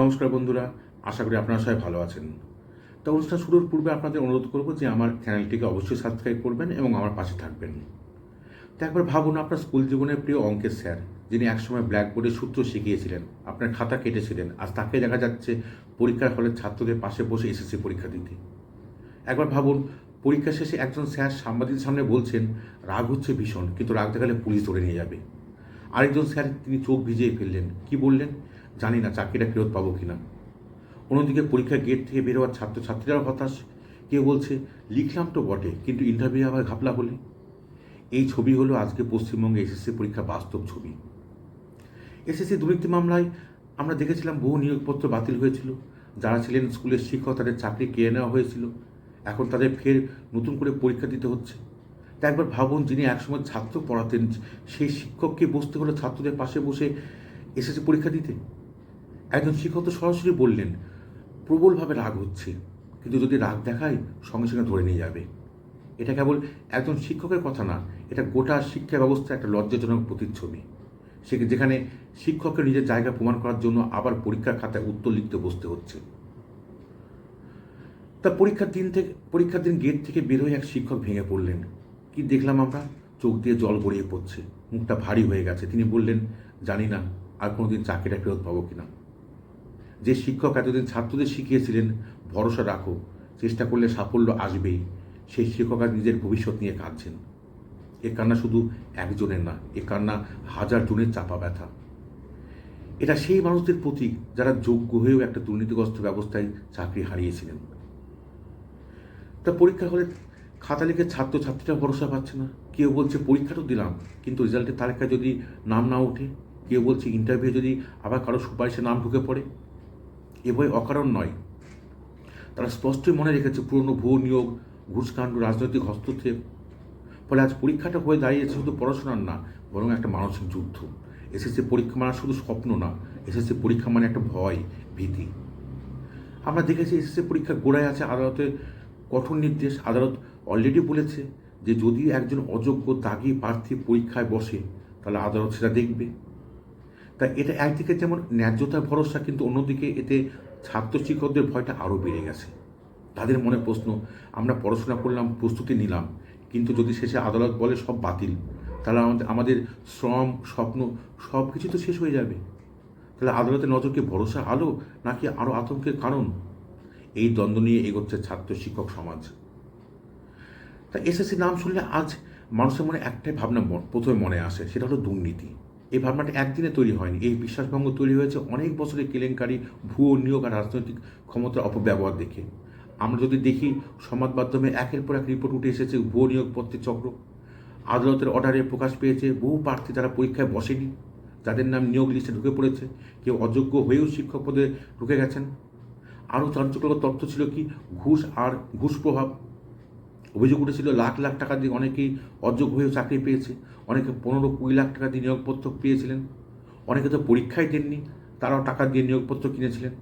নমস্কার বন্ধুরা, আশা করি আপনারা সবাই ভালো আছেন। তো অনুষ্ঠান শুরুর পূর্বে আপনাদের অনুরোধ করব যে আমার চ্যানেলটিকে অবশ্যই সাবস্ক্রাইব করবেন এবং আমার পাশে থাকবেন। তো একবার ভাবুন, আপনার স্কুল জীবনের প্রিয় অঙ্কের স্যার, যিনি একসময় ব্ল্যাকবোর্ডে সূত্র শিখিয়েছিলেন, আপনার খাতা কেটেছিলেন আর তাকে দেখা যাচ্ছে পরীক্ষার হলে ছাত্রদের পাশে বসে এসএসসি পরীক্ষা দিতে। একবার ভাবুন, পরীক্ষা শেষে একজন স্যার সাংবাদিকের সামনে বলছেন, রাগ হচ্ছে ভীষণ, কিন্তু রাগ দেখালে পুলিশ ধরে নিয়ে যাবে। আরেকজন স্যার, তিনি চোখ ভিজিয়ে ফেললেন, কি বললেন? জানি না চাকরিটা ফেরত পাবো কিনা। অন্যদিকে পরীক্ষার গেট থেকে বের বেরোয়ার ছাত্রছাত্রীরাও হতাশ। কেউ বলছে, লিখলাম তো বটে, কিন্তু ইন্টারভিউ আবার ঘাপলা হলে? এই ছবি হলো আজকে পশ্চিমবঙ্গে এসএসসি পরীক্ষা বাস্তব ছবি। এসএসসি দুর্নীতি মামলায় আমরা দেখেছিলাম বহু নিয়োগপত্র বাতিল হয়েছিল। যারা ছিলেন স্কুলের শিক্ষক, তাদের চাকরি কেড়ে নেওয়া হয়েছিল। এখন তাদের ফের নতুন করে পরীক্ষা দিতে হচ্ছে। তা একবার ভাবুন, যিনি একসময় ছাত্র পড়াতেন, সেই শিক্ষককে বসতে হলো ছাত্রদের পাশে বসে এসএসসি পরীক্ষা দিতে। একজন শিক্ষক তো সরাসরি বললেন, প্রবলভাবে রাগ হচ্ছে, কিন্তু যদি রাগ দেখায়, সঙ্গে সঙ্গে ধরে নিয়ে যাবে। এটা কেবল একজন শিক্ষকের কথা না, এটা গোটা শিক্ষা ব্যবস্থা একটা লজ্জাজনক প্রতিচ্ছবি। সে যেখানে শিক্ষককে নিজের জায়গা প্রমাণ করার জন্য আবার পরীক্ষার খাতায় উত্তর লিখতে বসতে হচ্ছে? তা পরীক্ষার দিন থেকে, পরীক্ষার দিন গেট থেকে বেরোয় এক শিক্ষক ভেঙে পড়লেন। কি দেখলাম আমরা? চোখ দিয়ে জল গড়িয়ে পড়ছে, মুখটা ভারী হয়ে গেছে। তিনি বললেন, জানি না, আর কোনোদিন চাকরিটা ফেরত পাবো কিনা। যে শিক্ষক এতদিন ছাত্রদের শিখিয়েছিলেন, ভরসা রাখো, চেষ্টা করলে সাফল্য আসবেই। সেই শিক্ষক আজ নিজের ভবিষ্যৎ নিয়ে কাঁদছেন। এ কান্না শুধু একজনের না, এ কান্না হাজার জনের চাপা ব্যথা। এটা সেই মানুষদের প্রতীক যারা যোগ্য হয়েও একটা দুর্নীতিগ্রস্ত ব্যবস্থায় চাকরি হারিয়েছিলেন। তা পরীক্ষা হলে খাতা লিখে ছাত্রছাত্রীরা ভরসা পাচ্ছে না। কেউ বলছে, পরীক্ষা তো দিলাম, কিন্তু রেজাল্টের তালিকায় যদি নাম না ওঠে, কেউ বলছে, ইন্টারভিউ যদি আবার কারও সুপারিশে নাম ঢুকে পড়ে। এ ভয় অকারণ নয়। তারা স্পষ্টই মনে রেখেছে পুরনো ভুয়ো নিয়োগ, ঘুষকাণ্ড, রাজনৈতিক হস্তক্ষেপ। ফলে আজ পরীক্ষাটা হয়ে দাঁড়িয়েছে শুধু পড়াশোনার না, বরং একটা মানসিক যুদ্ধ। এসএসসি পরীক্ষা মানে শুধু স্বপ্ন না, এসএসসি পরীক্ষা মানে একটা ভয়, ভীতি। আমরা দেখেছি এসএসসি পরীক্ষা গোড়ায় আছে আদালতের কঠোর নির্দেশ। আদালত অলরেডি বলেছে যে যদি একজন অযোগ্য দাগি প্রার্থী পরীক্ষায় বসে, তাহলে আদালত সেটা দেখবে। তা এটা একদিকে যেমন ন্যায্যতার ভরসা, কিন্তু অন্যদিকে এতে ছাত্র শিক্ষকদের ভয়টা আরও বেড়ে গেছে। তাদের মনে প্রশ্ন, আমরা পড়াশোনা করলাম, প্রস্তুতি নিলাম, কিন্তু যদি শেষে আদালত বলে সব বাতিল, তাহলে আমাদের আমাদের শ্রম, স্বপ্ন সব কিছু তো শেষ হয়ে যাবে। তাহলে আদালতের নজরকে ভরসা আলো, নাকি আরও আতঙ্কের কারণ? এই দ্বন্দ্ব নিয়ে এগোচ্ছে ছাত্র শিক্ষক সমাজ। তা এসএসসি নাম শুনলে আজ মানুষের মনে একটাই ভাবনা প্রথমে মনে আসে, সেটা হলো দুর্নীতি। এই ভাবনাটা একদিনে তৈরি হয়নি। এই বিশ্বাসভঙ্গ তৈরি হয়েছে অনেক বছরের কেলেঙ্কারি, ভুয়ো নিয়োগ আর রাজনৈতিক ক্ষমতার অপব্যবহার দেখে। আমরা যদি দেখি, সংবাদ মাধ্যমে একের পর এক রিপোর্ট উঠে এসেছে ভুয়ো নিয়োগপত্রের চক্র। আদালতের অর্ডারে প্রকাশ পেয়েছে বহু প্রার্থী যারা পরীক্ষায় বসেনি। যাদের নাম নিয়োগ লিস্টে ঢুকে পড়েছে, কেউ অযোগ্য হয়েও শিক্ষক পদে ঢুকে গেছেন। আরও চাঞ্চল্যকর তথ্য ছিল কি, ঘুষ আর ঘুষ প্রভাব। অভিযোগ উঠেছিল লাখ লাখ টাকা দিয়ে অনেকেই অযোগ্য হয়েও চাকরি পেয়েছে, অনেকে পনেরো কুড়ি লাখ টাকা দিয়ে নিয়োগপত্র পেয়েছিলেন, অনেকে তো পরীক্ষায় দেননি, তারাও টাকা দিয়ে নিয়োগপত্র কিনেছিলেন।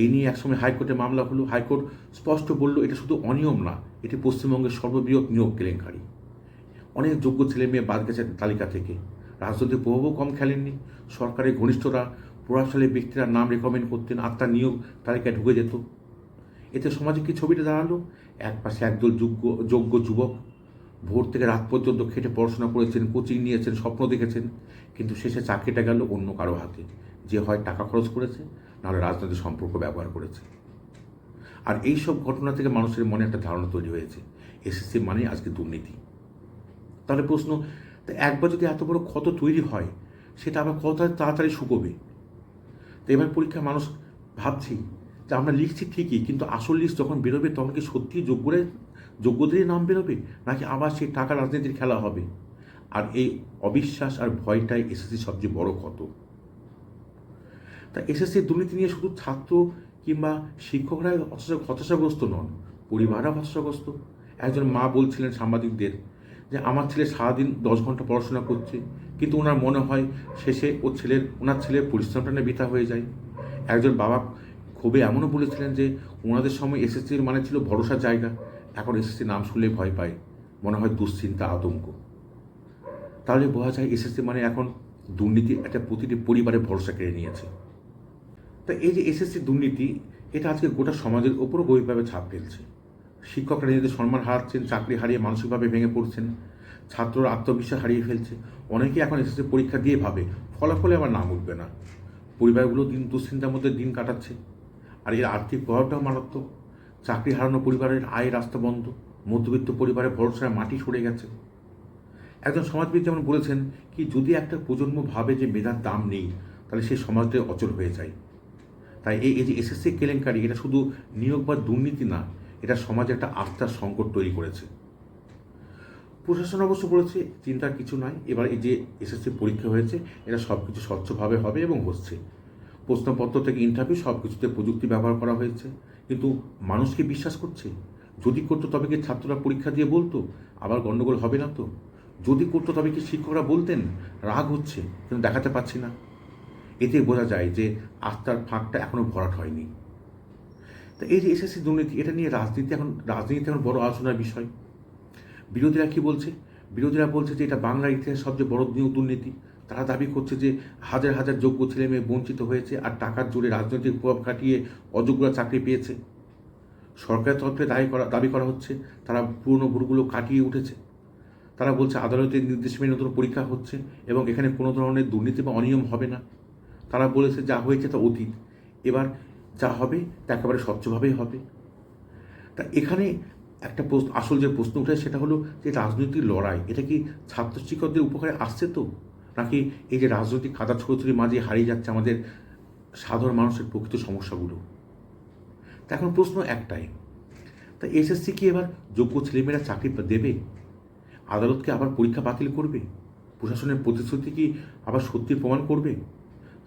এই নিয়ে একসময় হাইকোর্টে মামলা হলো, হাইকোর্ট স্পষ্ট বলল, এটা শুধু অনিয়ম না, এটি পশ্চিমবঙ্গের সর্ববৃহৎ নিয়োগ কেলেঙ্কারি। অনেক যোগ্য ছেলে মেয়ে বাদ গেছে তালিকা থেকে, রাজনৈতিক প্রভাবও কম খেলেননি, সরকারের ঘনিষ্ঠরা, প্রভাবশালী ব্যক্তিরা নাম রেকমেন্ড করতেন, আত্মার নিয়োগ তালিকায় ঢুকে যেত। এতে সমাজে কি ছবিটা দাঁড়াল? এক পাশে একদল যোগ্য যোগ্য যুবক ভোর থেকে রাত পর্যন্ত খেটে পড়াশোনা করেছেন, কোচিং নিয়েছেন, স্বপ্ন দেখেছেন, কিন্তু শেষে চাকরিটা গেল অন্য কারও হাতে। যে হয় টাকা খরচ করেছে, নাহলে রাজনৈতিক সম্পর্ক ব্যবহার করেছে। আর এই সব ঘটনা থেকে মানুষের মনে একটা ধারণা তৈরি হয়েছে, এসএসসি মানে আজকে দুর্নীতি। তাহলে প্রশ্ন, তা একবার যদি এত বড় ক্ষত তৈরি হয়, সেটা আবার কত তাড়াতাড়ি শুকোবে? তো এবার পরীক্ষায় মানুষ ভাবছি যে আমরা লিখছি ঠিকই, কিন্তু আসল লিস্ট যখন বেরোবে, তখন কি সত্যি যোগ্যরাই যোগ্যদেরই নাম বেরোবে? নাকি আবার সেই টাকা রাজনীতির খেলা হবে? আর এই অবিশ্বাস আর ভয়টাই এসএসসি সবচেয়ে বড় ক্ষত। তা এসএসসি দুর্নীতি নিয়ে শুধু ছাত্র কিংবা শিক্ষকরাই হতাশা- হতাশাগ্রস্ত নন পরিবাররা হতাশাগ্রস্ত। একজন মা বলছিলেন সাংবাদিকদের যে, আমার ছেলে সারাদিন দশ ঘণ্টা পড়াশোনা করছে, কিন্তু ওনার মনে হয় শেষে ও ছেলের, ওনার ছেলের পরিশ্রমটা নিয়ে বৃথা হয়ে যায়। একজন বাবা ক্ষোভে এমনও বলেছিলেন যে, ওনাদের সময় এসএসসির মানে ছিল ভরসার জায়গা। এখন এসএসসি নাম শুনলে ভয় পায়। মনে হয় দুশ্চিন্তা, আতঙ্ক। তাহলে বোঝা যায় এসএসসি মানে এখন দুর্নীতি একটা প্রতিটি পরিবারে ভরসা কেড়ে নিয়েছে। তা এই যে এসএসসি দুর্নীতি, এটা আজকে গোটা সমাজের ওপরও গভীরভাবে ছাপ ফেলছে। শিক্ষকরা নিজেদের সম্মান হারাচ্ছেন, চাকরি হারিয়ে মানসিকভাবে ভেঙে পড়ছেন, ছাত্ররা আত্মবিশ্বাস হারিয়ে ফেলছে। অনেকে এখন এসএসসি পরীক্ষা দিয়ে ভাবে, ফলাফলে আবার নাম উঠবে না। পরিবারগুলো দিন দুশ্চিন্তার মধ্যে দিন কাটাচ্ছে। আর এর আর্থিক প্রভাবটাও মারাত্মক। চাকরি হারানো পরিবারের আয় রাস্তা বন্ধ। মধ্যবিত্ত পরিবারের ভরসায় মাটি সরে গেছে। একজন সমাজবিদ যেমন বলেছেন কি, যদি একটা প্রজন্ম ভাবে যে মেধার দাম নেই, তাহলে সেই সমাজটাই অচল হয়ে যায়। তাই এই যে এসএসসি কেলেঙ্কারি, এটা শুধু নিয়োগ বা দুর্নীতি না, এটা সমাজে একটা আস্থার সংকট তৈরি করেছে। প্রশাসন অবশ্য বলেছে, চিন্তার কিছু নাই। এবার এই যে এসএসসি পরীক্ষা হয়েছে, এটা সব কিছু স্বচ্ছভাবে হবে এবং হচ্ছে। প্রশ্নপত্র থেকে ইন্টারভিউ সব কিছুতে প্রযুক্তি ব্যবহার করা হয়েছে। কিন্তু মানুষ কি বিশ্বাস করছে? যদি করতো তবে কি ছাত্ররা পরীক্ষা দিয়ে বলতো, আবার গণ্ডগোল হবে না তো? যদি করতো তবে কি শিক্ষকরা বলতেন, রাগ হচ্ছে, কিন্তু দেখাতে পাচ্ছি না। এতে বোঝা যায় যে আস্থার ফাঁকটা এখনও ভরাট হয়নি। তা এই যে এসএসসি দুর্নীতি, এটা নিয়ে রাজনীতি এখন রাজনীতি এখন বড় আলোচনার বিষয়। বিরোধীরা কি বলছে? বিরোধীরা বলছে যে এটা বাংলার ইতিহাসে সবচেয়ে বড় দুর্নীতি। তারা দাবি করছে যে হাজার হাজার যোগ্য ছেলে মেয়ে বঞ্চিত হয়েছে আর টাকার জোরে রাজনৈতিক প্রভাব খাটিয়ে অযোগ্যরা চাকরি পেয়েছে। সরকারের তরফে দাবি করা দাবি করা হচ্ছে তারা পুরনো ভুলগুলো কাটিয়ে উঠেছে। তারা বলছে আদালতের নির্দেশ মেনে নতুন পরীক্ষা হচ্ছে এবং এখানে কোনো ধরনের দুর্নীতি বা অনিয়ম হবে না। তারা বলেছে যা হয়েছে তা অতীত। এবার যা হবে তা একেবারে স্বচ্ছভাবেই হবে। তা এখানে একটা প্রশ্ন, আসল যে প্রশ্ন উঠে সেটা হলো যে রাজনৈতিক লড়াই, এটা কি ছাত্র শিক্ষকদের উপকারে আসছে তো? নাকি এই যে রাজনৈতিক কাদা ছড়াছড়ির মাঝে হারিয়ে যাচ্ছে আমাদের সাধারণ মানুষের প্রকৃত সমস্যাগুলো? তা এখন প্রশ্ন একটাই, তা এসএসসি কি এবার যোগ্য ছেলেমেয়েরা চাকরি দেবে? আদালতকে আবার পরীক্ষা বাতিল করবে? প্রশাসনের প্রতিশ্রুতি কি আবার সত্যি প্রমাণ করবে?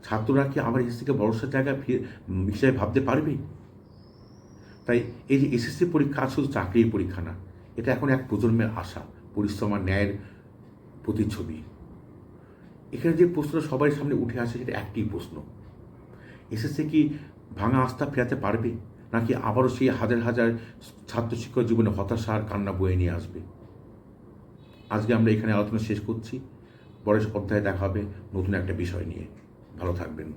ছাত্ররা কি আবার এসএসসিকে ভরসার জায়গায় হিসাবে ভাবতে পারবে? তাই এই যে এসএসসি পরীক্ষা শুধু চাকরির পরীক্ষা না, এটা এখন এক প্রজন্মের আশা, পরিশ্রম আর ন্যায়ের প্রতিচ্ছবি। এখানে যে প্রশ্নটা সবাই সামনে উঠে আসে সেটা একটি প্রশ্ন। এসএসসি কি ভাঙা আস্থা ফেরাতে পারবে? নাকি আবারও সেই হাজার হাজার ছাত্র শিক্ষক জীবনে হতাশা আর কান্না বয়ে নিয়ে আসবে? আজকে আমরা এখানে আলোচনা শেষ করছি। পরের অধ্যায় দেখা হবে নতুন একটা বিষয় নিয়ে। ভালো থাকবেন।